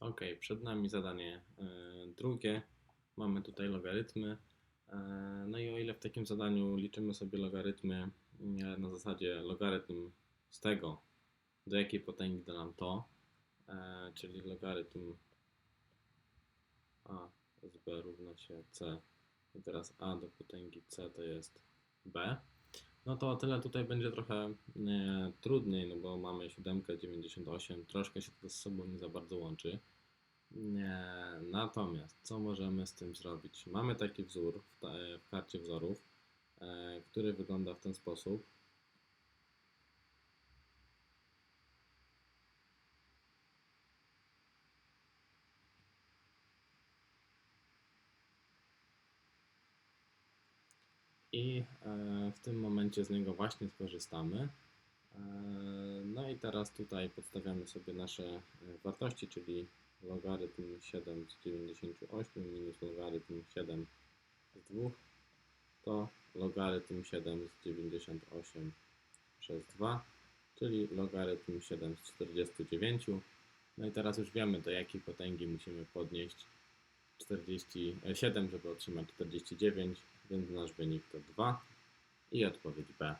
Ok, przed nami zadanie e, drugie. Mamy tutaj logarytmy. E, no i o ile w takim zadaniu liczymy sobie logarytmy e, na zasadzie logarytm z tego, do jakiej potęgi da nam to, czyli logarytm a z b równa się c i teraz a do potęgi c to jest b, no to o tyle tutaj będzie trochę e, trudniej, no bo mamy 7,98, troszkę się to z sobą nie za bardzo łączy. Nie. Natomiast co możemy z tym zrobić? Mamy taki wzór w, ta, w karcie wzorów, e, który wygląda w ten sposób. I e, w tym momencie z niego właśnie skorzystamy. E, No i teraz tutaj podstawiamy sobie nasze e, wartości, czyli logarytm 7 z 98 minus logarytm 7 z 2 to logarytm 7 z 98 przez 2, czyli logarytm 7 z 49. No i teraz już wiemy, do jakiej potęgi musimy podnieść 47, żeby otrzymać 49, więc nasz wynik to 2 i odpowiedź B.